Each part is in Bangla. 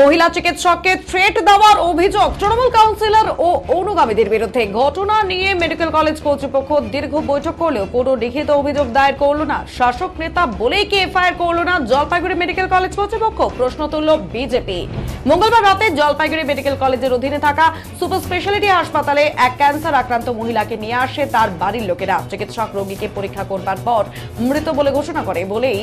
মহিলা চিকিৎসককে থ্রেট দেওয়ার অভিযোগ তৃণমূল কাউন্সিলর ও অনুগামীদের বিরুদ্ধে। ঘটনা নিয়ে মেডিকেল কলেজ কর্তৃপক্ষ দীর্ঘ বৈঠক করলেও কোনো লিখিত অভিযোগ দায়ের করল না। শাসক নেতা বলেই কি এফআইআর করল না জলপাইগুড়ি মেডিকেল কলেজ কর্তৃপক্ষ? প্রশ্ন তুলল বিজেপি মঙ্গলবার রাতে জলপাইগুড়ি মেডিকেল কলেজের অধীনে থাকা সুপার স্পেশালিটি হাসপাতালে এক ক্যান্সার আক্রান্ত মহিলাকে নিয়ে আসে তার বাড়ির লোকেরা। চিকিৎসক রোগীকে পরীক্ষা করবার পর মৃত বলে ঘোষণা করে। বলেই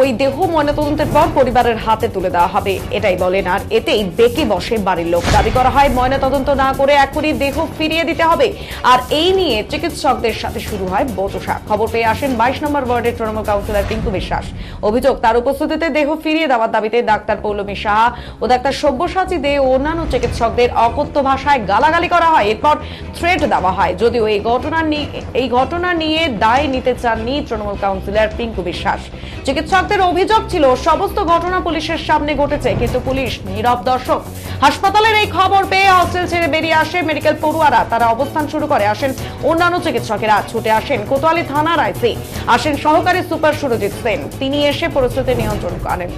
ওই দেহ ময়নাতদন্তের পর পরিবারের হাতে তুলে দেওয়া হবে। এটাই বলেন, আর এতেই বেঁকে বসে বাড়ির লোক। দাবি করা হয়, ময়নাতদন্ত না করে এখনই দেহ ফিরিয়ে দিতে হবে। আর এই নিয়ে চিকিৎসকদের সাথে শুরু হয় বচসা খবর পেয়ে আসেন বাইশ নম্বর ওয়ার্ডের তৃণমূল কাউন্সিলর পিঙ্কু বিশ্বাস। অভিযোগ, তার উপস্থিতিতে দেহ ফিরিয়ে দেওয়ার দাবিতে ডাক্তার পৌলমী সাহা ও ডাক্তার সব্যসাচী দে ও অন্যান্য চিকিৎসকদের অকথ্য ভাষায় গালাগালি করা হয়। এরপর থ্রেট দেওয়া হয়। যদিও এই ঘটনা নিয়ে এই ঘটনা নিয়ে দায় নিতে চাননি তৃণমূল কাউন্সিলর পিঙ্কু বিশ্বাস। চিকিৎসকদের অভিযোগ ছিল। সমস্ত ঘটনা পুলিশের সামনে ঘটেছে, কিন্তু পুলিশ নীরব দর্শক। হাসপাতালের এই খবর পেয়ে হস্টেল ছেড়ে বেরিয়ে আসে মেডিকেল পড়ুয়ারা। তারা অবস্থান শুরু করে, আসেন অন্যান্য চিকিৎসকেরা। ছুটে আসেন কোতোয়ালি থানার আইসি। আসেন সহকারী সুপার সুরজিৎ সেন। তিনি এসে পরিস্থিতি নিয়ন্ত্রণ করেন।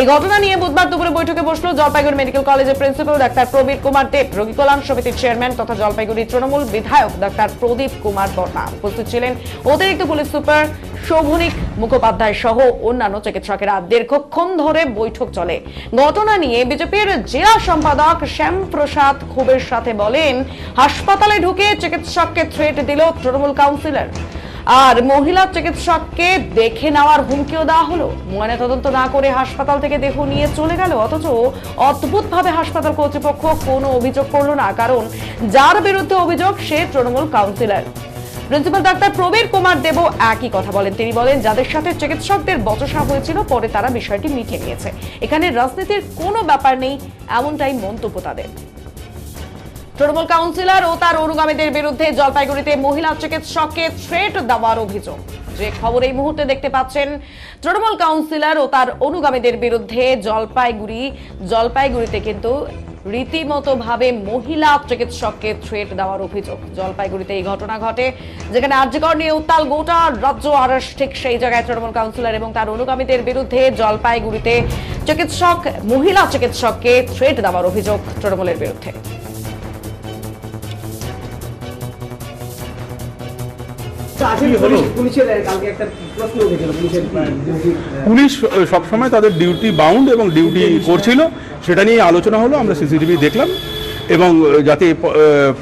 এই ঘটনা নিয়ে বুধবার দুপুরে বৈঠকে বসল জলপাইগুড়ি মেডিকেল কলেজের প্রিন্সিপাল ডাক্তার প্রবীর কুমার দেব। রোগী কল্যাণ সমিতির চেয়ারম্যান তথা জলপাইগুড়ি তৃণমূল বিধায়ক ডাক্তার প্রদীপ কুমার বর্মা উপস্থিত ছিলেন। অতিরিক্ত পুলিশ সুপার শোভনিক মুখোপাধ্যায় সহ অন্যান্য চিকিৎসকেরা দীর্ঘক্ষণ ধরে বৈঠক চলে। ঘটনা নিয়ে বিজেপির জেলা সম্পাদক শ্যাম প্রসাদ ক্ষোভের সাথে বলেন, হাসপাতালে ঢুকে চিকিৎসককে থ্রেট দিল তৃণমূল কাউন্সিলর। আর মহিলা চিকিৎসককে দেখে নেওয়ার হুমকিও দেওয়া হলো। ময়নাতদন্ত না করে হাসপাতাল থেকে দেহ নিয়ে চলে গেল, অথচ অদ্ভুতভাবে হাসপাতাল কর্তৃপক্ষ কোনো অভিযোগ করল না, কারণ যার বিরুদ্ধে অভিযোগ সে Trinamool councillor. Principal doctor Prabir Kumar Deb একই কথা বলেন। তিনি বলেন, যাদের সাথে চিকিৎসকদের বচসা হয়েছিল, পরে তারা বিষয়টি মিটে নিয়েছে। এখানে রাজনীতির কোনো ব্যাপার নেই, এমনটাই মন্তব্য তাদের। তৃণমূল কাউন্সিলর ও তার অনুগামীদের বিরুদ্ধে জলপাইগুড়িতে মহিলা চিকিৎসককে থ্রেট দেওয়ার অভিযোগ। যে খবর এই মুহূর্তে দেখতে পাচ্ছেন, তৃণমূল কাউন্সিলর ও তার অনুগামীদের বিরুদ্ধে জলপাইগুড়ি, জলপাইগুড়িতে কিন্তু রীতিমতো ভাবে মহিলা চিকিৎসককে থ্রেট দেওয়ার অভিযোগ। জলপাইগুড়িতে এই ঘটনা ঘটে, যেখানে আর্যকর নিয়ে উত্তাল গোটা রাজ্য আর ঠিক সেই জায়গায় তৃণমূল কাউন্সিলর এবং তার অনুগামীদের বিরুদ্ধে জলপাইগুড়িতে চিকিৎসক, মহিলা চিকিৎসককে থ্রেট দেওয়ার অভিযোগ তৃণমূলের বিরুদ্ধে। পুলিশ সবসময় তাদের ডিউটি বাউন্ড এবং ডিউটি করছিল। সেটা নিয়ে আলোচনা হলো আমরা সিসিটিভি দেখলাম এবং যাতে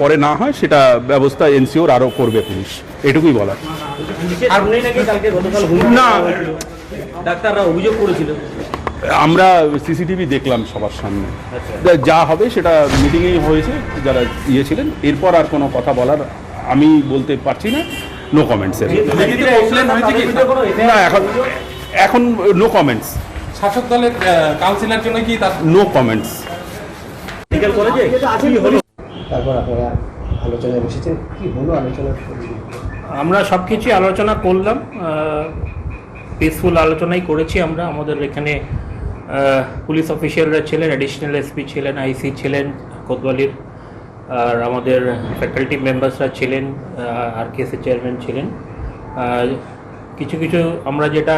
পরে না হয় সেটা ব্যবস্থা এনসিওর আরও করবে পুলিশ। এটুকুই বলা সামনে নাকি কালকে গতকাল হুমকি না। ডাক্তাররা অভিযোগ করেছিল। আমরা সিসিটিভি দেখলাম সবার সামনে। যা হবে সেটা মিটিংয়েই হয়েছে যারা ইয়ে ছিলেন। এরপর আর কোনো কথা বলার আমি বলতে পারছি না। নো কমেন্টস কি? না এখন এখন নো কমেন্টস শাসক দলের কাউন্সিলর জন্য কি তার নো কমেন্টস মেডিকেল কলেজে হলো? তারপর আপনারা আলোচনায় বসেছেন। কি হলো আলোচনার আমরা সব কিছুই আলোচনা করলাম পিসফুল আলোচনাই করেছি আমরা। আমাদের এখানে পুলিশ অফিসিয়ালরা ছিলেন অ্যাডিশনাল এসপি ছিলেন আইসি ছিলেন কোতোয়ালির আর আমাদের ফ্যাকাল্টি মেম্বার্সরা ছিলেন আর কেসি চেয়ারম্যান ছিলেন। কিছু কিছু আমরা যেটা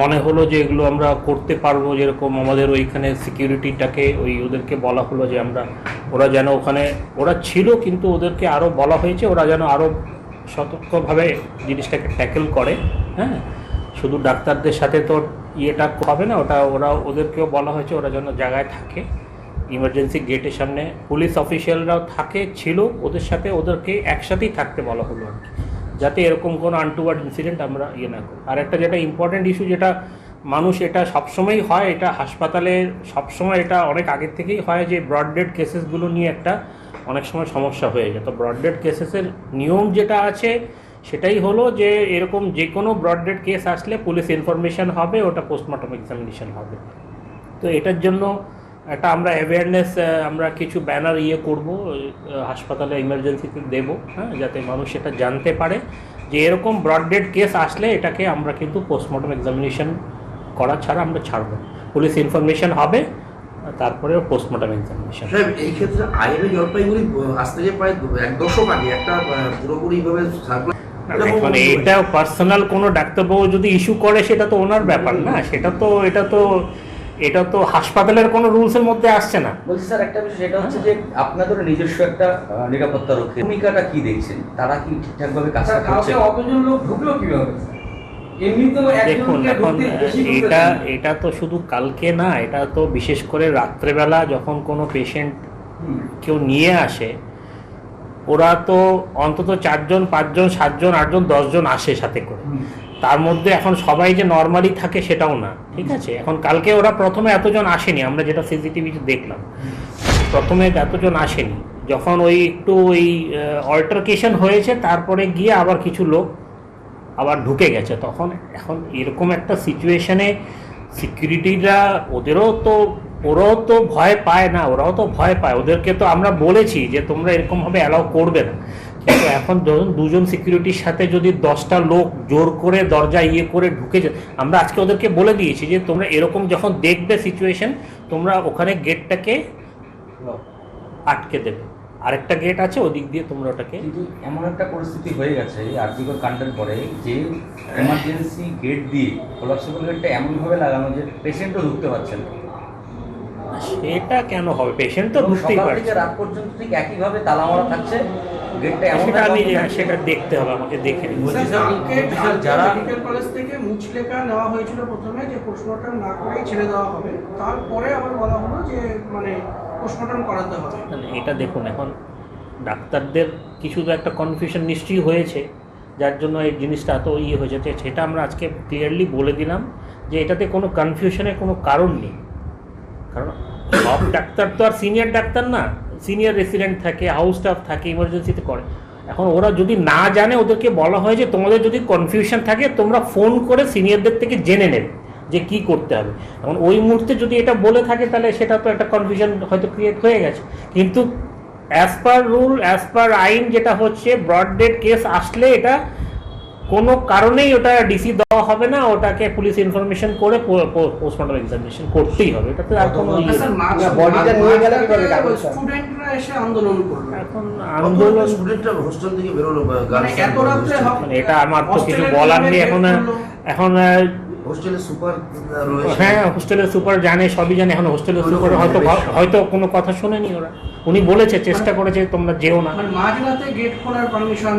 মনে হলো যে এগুলো আমরা করতে পারব যেরকম আমাদের ওইখানে সিকিউরিটিটাকে ওই ওদেরকে বলা হলো যে আমরা, ওরা যেন ওখানে, ওরা ছিল কিন্তু ওদেরকে আরও বলা হয়েছে, ওরা যেন আরও সতর্কভাবে জিনিসটাকে ট্যাকেল করে হ্যাঁ? শুধু ডাক্তারদের সাথে তো ইয়েটা হবে না, ওটা ওরা ওদেরকেও বলা হয়েছে, ওরা যেন জায়গায় থাকে। ইমার্জেন্সি গেটের সামনে পুলিশ অফিসিয়ালরাও থাকে, ছিল, ওদের সাথে ওদেরকে একসাথেই থাকতে বলা হলো আর কি। যাতে এরকম কোনো আনটুয়ার্ড ইনসিডেন্ট আমরা ইয়ে না করি। আর একটা যেটা ইম্পর্ট্যান্ট ইস্যু যেটা মানুষ এটা সবসময়ই হয়, এটা হাসপাতালে সবসময় এটা অনেক আগের থেকেই হয় যে ব্রডডেড কেসেসগুলো নিয়ে একটা অনেক সময় সমস্যা হয়ে যায়। তো ব্রডডেড কেসেসের নিয়ম যেটা আছে, সেটাই হলো যে এরকম যে কোনো ব্রডডেড কেস আসলে পুলিশ ইনফরমেশন হবে, ওটা পোস্টমর্টম এক্সামিনেশন হবে। তো এটার জন্য একটা আমরা অ্যাওয়ারনেস আমরা কিছু ব্যানার ইয়ে করব হাসপাতালে ইমার্জেন্সিতে দেব হ্যাঁ যাতে মানুষ এটা জানতে পারে যে এরকম ব্রডডেড কেস আসলে এটাকে আমরা কিন্তু পোস্টমর্টম এক্সামিনেশন করা ছাড়া আমরা ছাড়বো পুলিশ ইনফরমেশন হবে তারপরে পোস্টমর্টম এক্সামিনেশন সাহেব এই ক্ষেত্রে আইএমএ জলপাইগুড়ি আসতে যে প্রায় এক দশক আগে একটা পুরোপুরিভাবে এখন এটা পার্সোনাল কোনো ডাক্তারবাবু যদি ইস্যু করে সেটা তো ওনার ব্যাপার না। সেটা তো এটা তো এটা তো হাসপাতালের কোনো রুলসের মধ্যে আসছে না। বলছি স্যার একটা বিষয় সেটা হচ্ছে যে আপনাদের নিজস্ব একটা নিরাপত্তা রক্ষী ভূমিকাটা কি দেখছেন? তারা কি ঠিকঠাক ভাবে কাজটা করছে? অতজন লোক ঢুকলো কীভাবে? এমনি তো দেখুন এখন এটা এটা তো শুধু কালকে না এটা তো বিশেষ করে রাত্রেবেলা যখন কোনো পেশেন্ট কেউ নিয়ে আসে ওরা তো অন্তত চারজন পাঁচজন সাতজন আটজন দশজন আসে সাথে করে। তার মধ্যে এখন সবাই যে নর্মালি থাকে সেটাও না, ঠিক আছে? এখন কালকে ওরা প্রথমে এতজন আসেনি, আমরা যেটা সিসিটিভিতে দেখলাম। প্রথমে এতজন আসেনি। যখন ওই একটু ওই অল্টারকেশন হয়েছে, তারপরে গিয়ে আবার কিছু লোক আবার ঢুকে গেছে। তখন এখন এরকম একটা সিচুয়েশনে সিকিউরিটিরা ওদেরও তো, ওরাও তো ভয় পায় না, ওরাও তো ভয় পায়। ওদেরকে তো আমরা বলেছি যে তোমরা এরকমভাবে অ্যালাউ করবে না। এখন ধরুন দুজন সিকিউরিটির সাথে যদি দশটা লোক জোর করে দরজা ইয়ে করে ঢুকে যায় আমরা আজকে ওদেরকে বলে দিয়েছি যে তোমরা এরকম যখন দেখবে সিচুয়েশন তোমরা ওখানে গেটটাকে আটকে দেবে। আরেকটা গেট আছে ওদিক দিয়ে তোমরা ওটাকে কিন্তু এমন একটা পরিস্থিতি হয়ে গেছে আর্থিকর কাণ্ডের পরে যে এমার্জেন্সি গেট দিয়ে কোলাপসিবল গেটটা এমনভাবে লাগানো যে পেশেন্টও ঢুকতে পারছে না। সেটা কেন হবে? পেশেন্ট তো ঢুকতেই পারছে রাত পর্যন্ত ঠিক একইভাবে তালা মারা থাকছে। গেটটা এমন সেটা দেখতে হবে আমাকে দেখে নিতে হবে। বলছি স্যার, কালকে বলছি স্যার, কালকে যারা মেডিকেল কলেজ থেকে মুচলেখা নেওয়া হয়েছিল প্রথমে যে পোস্টমর্টম না করেই ছেড়ে দেওয়া হবে তারপরে আবার বলা হলো যে মানে পোস্টমর্টম করাতে হবে। মানে এটা দেখুন এখন ডাক্তারদের কিছু তো একটা কনফিউশন নিশ্চয়ই হয়েছে যার জন্য এই জিনিসটা এত ইয়ে হয়েছে। তো সেটা আমরা আজকে ক্লিয়ারলি বলে দিলাম যে এটাতে কোনো কনফিউশনের কোনো কারণ নেই। কারণ সব ডাক্তার তো আর সিনিয়র ডাক্তার না। সিনিয়র রেসিডেন্ট থাকে হাউস স্টাফ থাকে ইমার্জেন্সিতে করে। এখন ওরা যদি না জানে, ওদেরকে বলা হয় যে তোমাদের যদি কনফিউশন থাকে, তোমরা ফোন করে সিনিয়রদের থেকে জেনে নেবে যে কি করতে হবে। এখন ওই মুহূর্তে যদি এটা বলে থাকে, তাহলে সেটা তো একটা কনফিউশন হয়তো ক্রিয়েট হয়ে গেছে। কিন্তু as per rule as per আইন যেটা হচ্ছে ব্রড ডেড কেস আসলে এটা কোনো কারণেই ওটা ডিসি দেওয়া হবে না ওটাকে পুলিশ ইনফরমেশন করে পোস্টমর্টম এক্সামিনেশন করতেই হবে। এটাতে আর কোনো ইয়ে স্যার, নেই। মাঝ- না, বডিটা নিয়ে গেলে কীভাবে কাগজ স্যার? স্টুডেন্টরা এসে আন্দোলন করবে। এখন আন্দোলন স্টুডেন্টরা হোস্টেল থেকে বেরোলো মানে গার্লস এত রাত্রে হ- মানে এটা আমার তো কিছু বলার নেই এখন এখন সুপার হ্যাঁ হোস্টেলের সুপার জানে সবই জানে এখন হোস্টেলের সুপার হয়তো হয়তো কোনো কথা শোনেনি ওরা। উনি বলেছে চেষ্টা করেছে তোমরা যেও না। মানে মাঝরাতে গেট খোলার পারমিশন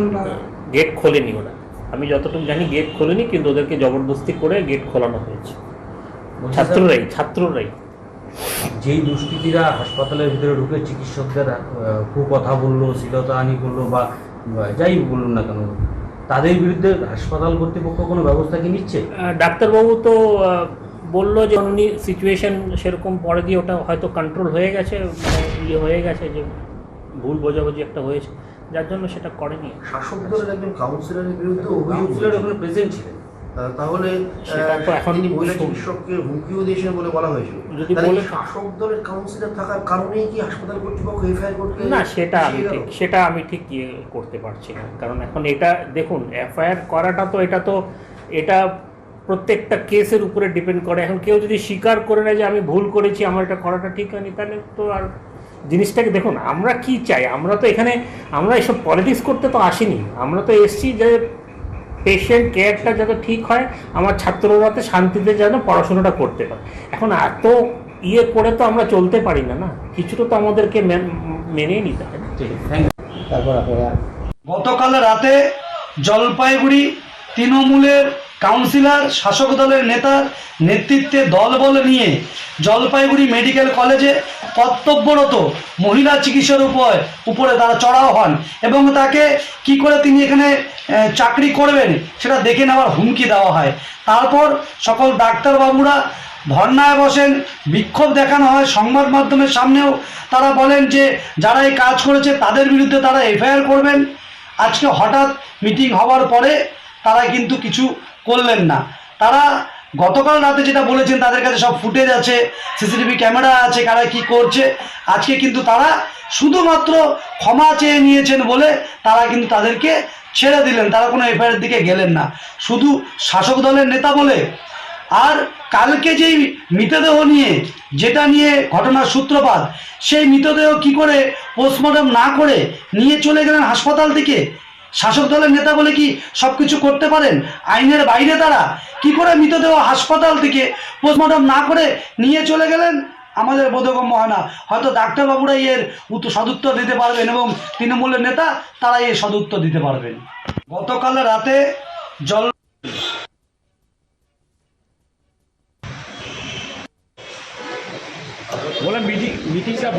গেট খোলেনি ওরা। আমি যতটুকু জানি গেট খোলেনি কিন্তু ওদেরকে জবরদস্তি করে গেট খোলানো হয়েছে। ছাত্ররাই ছাত্ররাই। যেই দুষ্কৃতীরা হাসপাতালের ভিতরে ঢুকে চিকিৎসকদের কুকথা বলল শ্লীলতাহানি করল বা যাই বলুন না কেন তাদের বিরুদ্ধে হাসপাতাল কর্তৃপক্ষ কোনো ব্যবস্থা কি নিচ্ছে? ডাক্তারবাবু তো বলল যে উনি সিচুয়েশন সেরকম পরে দিয়ে ওটা হয়তো কন্ট্রোল হয়ে গেছে মানে ইয়ে হয়ে গেছে যে ভুল বোঝাবুঝি একটা হয়েছে। যার জন্য সেটা করেনি। শাসক দলের একজন কাউন্সিলরের বিরুদ্ধে অভিযোগ কাউন্সিলর ওখানে প্রেজেন্ট ছিলেন। তাহলে সেটা এখন তিনি মহিলা চিকিৎসককে হুমকিও দিয়েছেন বলে বলা হয়েছিল। যদি বলে- শাসক দলের কাউন্সিলর থাকার কারণেই কি হাসপাতাল কর্তৃপক্ষ এফআইআর করতে না সেটা আমি ঠিক সেটা আমি ঠিক ইয়ে করতে পারছি না। কারণ এখন এটা দেখুন এফআইআর করাটা তো এটা তো এটা প্রত্যেকটা কেসের উপরে ডিপেন্ড করে। এখন কেউ যদি স্বীকার করে নেয় যে আমি ভুল করেছি আমার এটা করাটা ঠিক হয়নি তাহলে তো আর জিনিসটাকে দেখুন আমরা কি চাই? আমরা তো এখানে আমরা এসব পলিটিক্স করতে তো আসিনি। আমরা তো এসছি যে পেশেন্ট কেয়ারটা যাতে ঠিক হয় আমার ছাত্ররা যাতে শান্তিতে যেন পড়াশোনাটা করতে পারে। এখন এত ইয়ে করে তো আমরা চলতে পারি না না? কিছুটা তো আমাদেরকে মেন- নিতে হয় থ্যাংক তারপর আপনারা গতকাল রাতে জলপাইগুড়ি তৃণমূলের কাউন্সিলর শাসক দলের নেতার নেতৃত্বে দলবল নিয়ে জলপাইগুড়ি মেডিকেল কলেজে কর্তব্যরত মহিলা চিকিৎসার উপর, উপরে তারা চড়াও হন এবং তাকে কি করে তিনি এখানে চাকরি করবেন সেটা দেখে নেওয়ার হুমকি দেওয়া হয়। তারপর সকল ডাক্তারবাবুরা ধর্নায় বসেন, বিক্ষোভ দেখানো হয় সংবাদ মাধ্যমের সামনেও। তারা বলেন যে, যারা এই কাজ করেছে তাদের বিরুদ্ধে তারা এফআইআর করবেন। আজকে হঠাৎ মিটিং হওয়ার পরে তারা কিন্তু কিছু করলেন না। তারা গতকাল রাতে যেটা বলেছেন, তাদের কাছে সব ফুটেজ আছে, সিসিটিভি ক্যামেরা আছে, কারা কি করছে। আজকে কিন্তু তারা শুধুমাত্র ক্ষমা চেয়ে নিয়েছেন বলে তারা কিন্তু তাদেরকে ছেড়ে দিলেন। তারা কোনো এফআইআর দিকে গেলেন না। শুধু শাসক দলের নেতা বলে। আর কালকে যেই মৃতদেহ নিয়ে, যেটা নিয়ে ঘটনার সূত্রপাত, সেই মৃতদেহ কি করে পোস্টমর্টম না করে নিয়ে চলে গেলেন হাসপাতাল থেকে? শাসক দলের নেতা বলে কি সব কিছু করতে পারেন? আইনের বাইরে তারা কি করে মৃতদেহ হাসপাতাল থেকে পোস্টমর্টম না করে নিয়ে চলে গেলেন? আমাদের বোধগম্য হয় না। হয়তো ডাক্তারবাবুরাই এর সদুত্তর দিতে পারবেন এবং তৃণমূলের নেতা তারাই এর সদুত্তর দিতে পারবেন। গতকাল রাতে জল বললাম মিটিং মিটিংটা